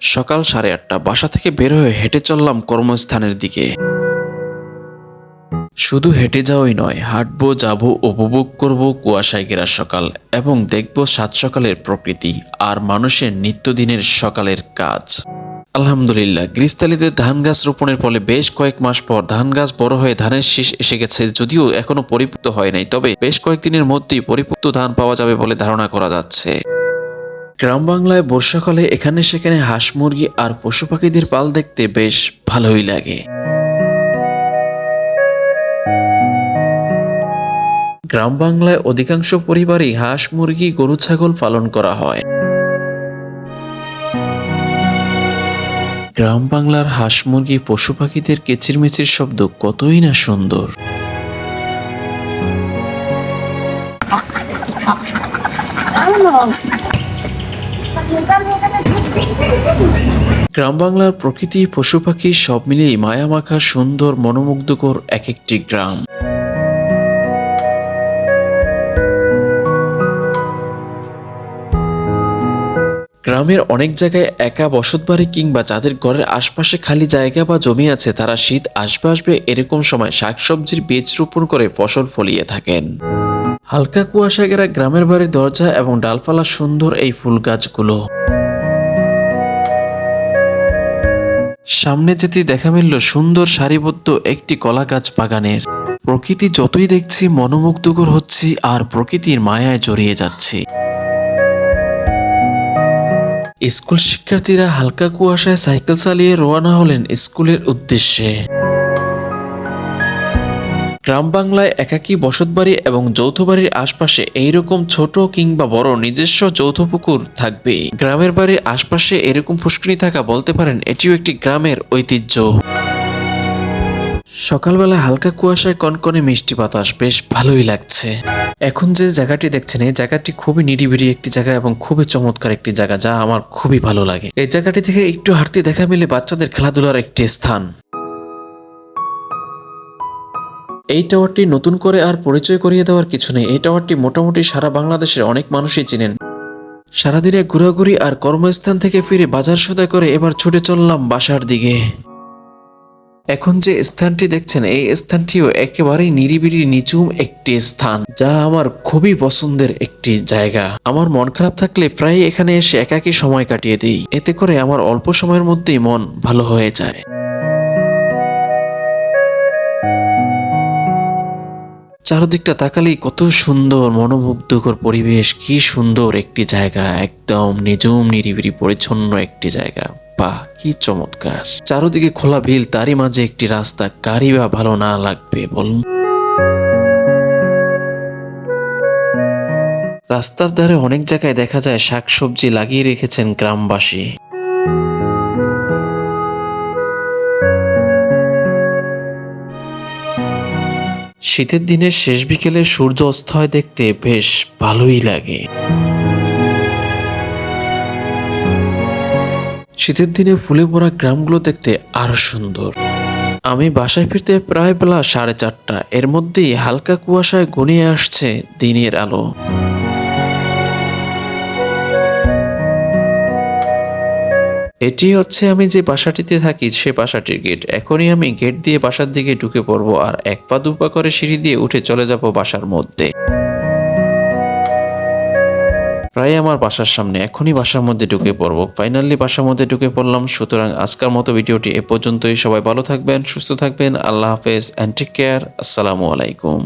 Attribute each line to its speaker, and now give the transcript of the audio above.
Speaker 1: সকাল সাড়ে আটটা বাসা থেকে বের হয়ে হেঁটে চললাম কর্মস্থানের দিকে। শুধু হেঁটে যাওয়াই নয়, হাঁটবো, যাব, উপভোগ করব কুয়াশায় ঘেরা সকাল এবং দেখব সাত সকালের প্রকৃতি আর মানুষের নিত্যদিনের সকালের কাজ। আলহামদুলিল্লাহ, গ্রিস্তালিতে ধান গাছ রোপণের ফলে বেশ কয়েক মাস পর ধান গাছ বড় হয়ে ধানের শীষ এসে গেছে, যদিও এখনও পরিপুক্ত হয় নাই, তবে বেশ কয়েকদিনের মধ্যেই পরিপুক্ত ধান পাওয়া যাবে বলে ধারণা করা যাচ্ছে। গ্রাম বাংলায় বর্ষাকালে এখানে সেখানে হাঁস মুরগি আর পশু পাখিদের পাল দেখতে বেশ ভালোই লাগে। গ্রাম বাংলায় অধিকাংশ পরিবারই হাঁস, মুরগি, গরু, ছাগল পালন করা হয়। গ্রাম বাংলার হাঁস, মুরগি, পশু পাখিদের কেচিরমেচির শব্দ কতই না সুন্দর। গ্রাম বাংলার প্রকৃতি পশু পাখি সব মিলিয়ে মায়ামাখা সুন্দর, মনোমুগ্ধকর এক একটি গ্রাম। গ্রামের অনেক জায়গায় একা বসতবাড়ি কিংবা যাদের ঘরের আশপাশে খালি জায়গা বা জমি আছে, তারা শীত আসবে আসবে এরকম সময় শাকসবজির বীজ রোপণ করে ফসল ফলিয়ে থাকেন। হালকা কুয়াশা ঘেরা গ্রামের বাড়ির দরজা এবং ডালপালা সুন্দর এই ফুল গাছগুলো। সামনে যেতে দেখা মিলল সুন্দর সারিবদ্ধ একটি কলা গাছ বাগানের। প্রকৃতি যতই দেখছি, মনোমুগ্ধকর হচ্ছি আর প্রকৃতির মায়ায় জড়িয়ে যাচ্ছি। স্কুল শিক্ষার্থীরা হালকা কুয়াশায় সাইকেল চালিয়ে রওনা হলেন স্কুলের উদ্দেশ্যে। গ্রাম বাংলায় একাকী বসতবাড়ি এবং যৌথ বাড়ির আশপাশে এইরকম ছোট কিংবা বড় নিজস্ব যৌথ পুকুর থাকবে। গ্রামের বাড়ির আশপাশে এরকম পুষ্করিণী থাকা বলতে পারেন, এটিও একটি গ্রামের ঐতিহ্য। সকালবেলা হালকা কুয়াশায় কনকনে মিষ্টি বাতাস, বেশ ভালোই লাগছে। এখন যে জায়গাটি দেখছেন, এই জায়গাটি খুবই নিরিবিড়ি একটি জায়গা এবং খুবই চমৎকার একটি জায়গা, যা আমার খুবই ভালো লাগে। এই জায়গাটি থেকে একটু হাঁটতে দেখা মিলে বাচ্চাদের খেলাধুলার একটি স্থান। এই টাওয়ারটি নতুন করে আর পরিচয় করিয়ে দেওয়ার কিছু নেই। এই টাওয়ারটি মোটামুটি সারা বাংলাদেশের অনেক মানুষই চিনেন। সারাদিনে ঘোরাঘুরি আর কর্মস্থান থেকে ফিরে বাজার সদাই করে এবার ছুটে চললাম বাসার দিকে। এখন যে স্থানটি দেখছেন, এই স্থানটিও একেবারেই নিরিবিলি নিচুম একটি স্থান, যা আমার খুবই পছন্দের একটি জায়গা। আমার মন খারাপ থাকলে প্রায় এখানে এসে একাকী সময় কাটিয়ে দিই। এতে করে আমার অল্প সময়ের মধ্যেই মন ভালো হয়ে যায়। চারদিকটা তাকালেই কত সুন্দর, মনোমুগ্ধকর পরিবেশ। কি সুন্দর একটি জায়গা, একদম নিজুম নিরিবিলি, পরিচ্ছন্ন একটি জায়গা। বাহ, কি চমৎকার। চারদিকে খোলা বিল তারই মাঝে একটি রাস্তা। কারই বা ভালো না লাগবে, বলুন। রাস্তার ধারে অনেক জায়গায় দেখা যায় শাকসবজি লাগিয়ে রেখেছেন গ্রামবাসী। শীতের দিনের শেষ বিকেলে সূর্য অস্ত হয় দেখতে বেশ ভালোই লাগে। শীতের দিনে ফুলে ভরা গ্রামগুলো দেখতে আরও সুন্দর। আমি বাসায় ফিরতে প্রায় বেলা সাড়ে চারটা, এর মধ্যেই হালকা কুয়াশায় ঘনিয়ে আসছে দিনের আলো। এটি হচ্ছে আমি যে বাসাটিতে থাকি, সে বাসাটির গেট। এখনই আমি গেট দিয়ে বাসার দিকে ঢুকে পড়ব আর এক পা দুপা করে সিঁড়ি দিয়ে উঠে চলে যাব বাসার মধ্যে। প্রায় আমার বাসার সামনে এখনই বাসার মধ্যে ঢুকে পড়ব। ফাইনালি বাসার মধ্যে ঢুকে পড়লাম। সুতরাং আজকের মতো ভিডিওটি এ পর্যন্তই। সবাই ভালো থাকবেন, সুস্থ থাকবেন। আল্লাহ হাফেজ অ্যান্ড টেক কেয়ার আসসালামু আলাইকুম।